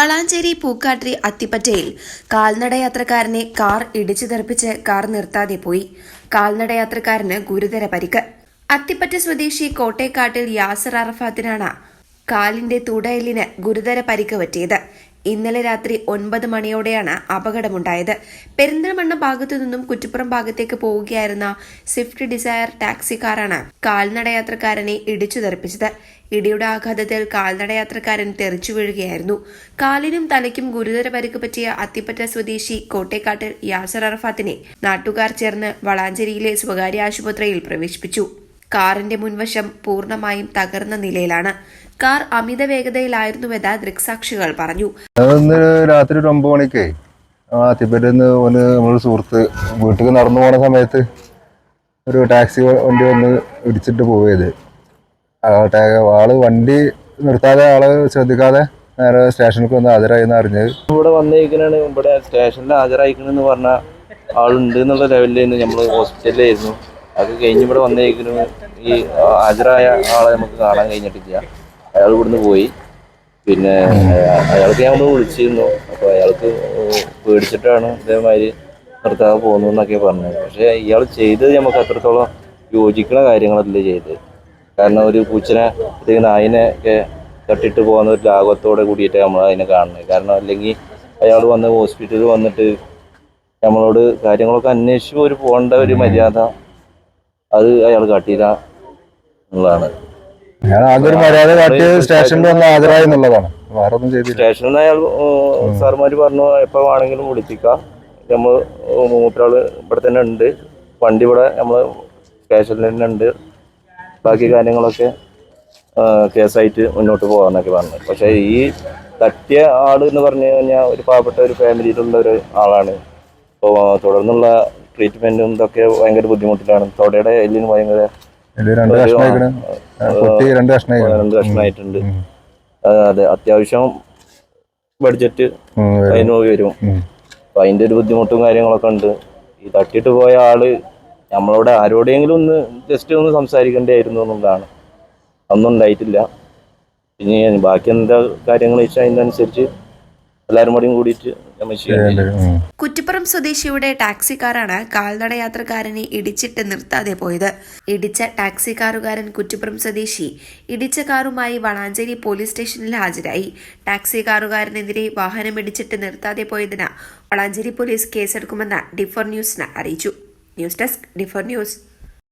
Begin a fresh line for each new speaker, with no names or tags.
വളാഞ്ചേരി പൂക്കാട്രി അത്തിപ്പറ്റയിൽ കാൽനടയാത്രക്കാരനെ കാർ ഇടിച്ചു തെറിപ്പിച്ച് കാർ നിർത്താതെ പോയി. കാൽനടയാത്രക്കാരന് ഗുരുതര പരിക്ക്. അത്തിപ്പറ്റ സ്വദേശി കോട്ടേക്കാട്ടിൽ യാസർ അറഫാത്തിനാണ് കാലിന്റെ തുടയലിന് ഗുരുതര പരിക്ക് പറ്റിയത്. ഇന്നലെ രാത്രി ഒൻപത് മണിയോടെയാണ് അപകടമുണ്ടായത്. പെരിന്തൽമണ്ണ ഭാഗത്തു നിന്നും കുറ്റിപ്പുറം ഭാഗത്തേക്ക് പോവുകയായിരുന്ന സ്വിഫ്റ്റ് ഡിസയർ ടാക്സി കാറാണ് കാൽനടയാത്രക്കാരനെ ഇടിച്ചു തെറിപ്പിച്ചത് ഇടിയുടെ ആഘാതത്തിൽ കാൽനടയാത്രക്കാരൻ തെറിച്ചു വീഴുകയായിരുന്നു. കാലിനും തലയ്ക്കും ഗുരുതര പരിക്ക് പറ്റിയ അത്തിപ്പറ്റ സ്വദേശി കോട്ടേക്കാട്ടിൽ യാസർ അറഫാത്തിനെ നാട്ടുകാർ ചേർന്ന് വളാഞ്ചേരിയിലെ സ്വകാര്യ ആശുപത്രിയിൽ പ്രവേശിപ്പിച്ചു. കാറിന്റെ മുൻവശം പൂർണമായും തകർന്ന നിലയിലാണ്. കാർ അമിത വേഗതയിലായിരുന്നുവെന്ന് ദൃക്സാക്ഷികൾ പറഞ്ഞു.
രാത്രി ഒരു ഒമ്പത് മണിക്ക് തിബറ്റിന്ന് ഓന് നമ്മളൊരു സുഹൃത്ത് വീട്ടിൽ നടന്നു പോണ സമയത്ത് ഒരു ടാക്സി വണ്ടി വന്ന് ഇടിച്ചിട്ട് പോയത് ആൾ വണ്ടി നിർത്താതെ ആൾ ശ്രദ്ധിക്കാതെ നേരെ സ്റ്റേഷനിലേക്ക് വന്ന് ഹാജരായെന്ന് അറിഞ്ഞത്.
ഇവിടെ വന്നിരിക്കണാണ് ഇവിടെ സ്റ്റേഷനിൽ ഹാജരായിക്കണെന്ന് പറഞ്ഞ ആളുണ്ട് എന്നുള്ള ലെവലിലായിരുന്നു നമ്മൾ ഹോസ്പിറ്റലിലായിരുന്നു. അത് കഴിഞ്ഞ് ഇവിടെ വന്നിരിക്കുന്നു ഈ ഹാജരായ ആളെ നമുക്ക് കാണാൻ കഴിഞ്ഞിട്ടില്ല. അയാൾ ഇവിടുന്ന് പോയി. പിന്നെ അയാ- അയാൾക്ക് ഒന്ന് വിളിച്ചിരുന്നു. അപ്പോൾ അയാൾക്ക് പേടിച്ചിട്ടാണ് ഇതേമാതിരി നിർത്താതെ പോകുന്നു എന്നൊക്കെ പറഞ്ഞത്. പക്ഷേ ഇയാൾ ചെയ്തത് നമുക്ക് അത്രത്തോളം യോജിക്കുന്ന കാര്യങ്ങളല്ല ചെയ്തത്. കാരണം ഒരു പൂച്ചനെ അല്ലെങ്കിൽ നായിനെ ഒക്കെ തട്ടിട്ട് പോകുന്ന ഒരു ലാഘവത്തോടെ കൂടിയിട്ട് നമ്മൾ അതിനെ കാണുന്നത്. കാരണം അല്ലെങ്കിൽ അയാൾ വന്ന് ഹോസ്പിറ്റലിൽ വന്നിട്ട് നമ്മളോട് കാര്യങ്ങളൊക്കെ അന്വേഷിച്ച് ഒരു പോകേണ്ട ഒരു മര്യാദ അത് അയാൾ കാട്ടിയില്ല എന്നുള്ളതാണ്.
ഞാൻ ആദ്യം മര്യാദ കാട്ടി സ്റ്റേഷനിൽ വന്ന് ഹാജരായി എന്നുള്ളതാണ്. വേറെ ഒന്നും ചെയ്തില്ല.
സ്റ്റേഷനിൽ അയാൾ സാർമാർ പറഞ്ഞു എപ്പോ വേണമെങ്കിലും വിളിപ്പിക്കാം. നമ്മൾ മൂപ്പരാൾ ഇവിടെ തന്നെ ഉണ്ട്. വണ്ടി ഇവിടെ നമ്മൾ സ്റ്റേഷനിൽ തന്നെ ഉണ്ട്. ബാക്കി കാര്യങ്ങളൊക്കെ കേസായിട്ട് മുന്നോട്ട് പോകാമെന്നൊക്കെ പറഞ്ഞു. പക്ഷേ ഈ തട്ടിയ ആൾ എന്ന് പറഞ്ഞു കഴിഞ്ഞാൽ ഒരു പാവപ്പെട്ട ഒരു ഫാമിലിയിലുള്ള ഒരു ആളാണ്. അപ്പോൾ തുടർന്നുള്ള ട്രീറ്റ്മെന്റും ഇതൊക്കെ ഭയങ്കര ബുദ്ധിമുട്ടിലാണ്. തൊടയുടെ എല്ലിന് ഭയങ്കര
രണ്ട്
കഷ്ണമായിട്ടുണ്ട്. അതെ അത്യാവശ്യം ബഡ്ജറ്റ് അതിന് പോയി
വരും.
അപ്പൊ അതിന്റെ ഒരു ബുദ്ധിമുട്ടും കാര്യങ്ങളൊക്കെ ഉണ്ട്. ഈ തട്ടിട്ട് പോയ ആൾ നമ്മളോട് ആരോടെങ്കിലും ഒന്ന് ജസ്റ്റ് ഒന്ന് സംസാരിക്കേണ്ടിയായിരുന്നു എന്നുള്ളതാണ്. ഒന്നും ഉണ്ടായിട്ടില്ല. പിന്നെ ബാക്കി എന്താ കാര്യങ്ങൾ വെച്ചാൽ അതിനനുസരിച്ച് എല്ലാവരും കൂടിയും കൂടിയിട്ട്.
കുറ്റിപ്പുറം സ്വദേശിയുടെ ടാക്സിക്കാരാണ് കാൽനട യാത്രക്കാരനെ ഇടിച്ചിട്ട് നിർത്താതെ പോയത്. ഇടിച്ച ടാക്സി കാറുകാരൻ കുറ്റിപ്പുറം സ്വദേശി ഇടിച്ച കാറുമായി വളാഞ്ചേരി പോലീസ് സ്റ്റേഷനിൽ ഹാജരായി. ടാക്സി കാറുകാരനെതിരെ വാഹനം ഇടിച്ചിട്ട് നിർത്താതെ പോയതിന് വളാഞ്ചേരി പോലീസ് കേസെടുക്കുമെന്ന് ഡിഫോർ ന്യൂസിന് അറിയിച്ചു. News desk D four news.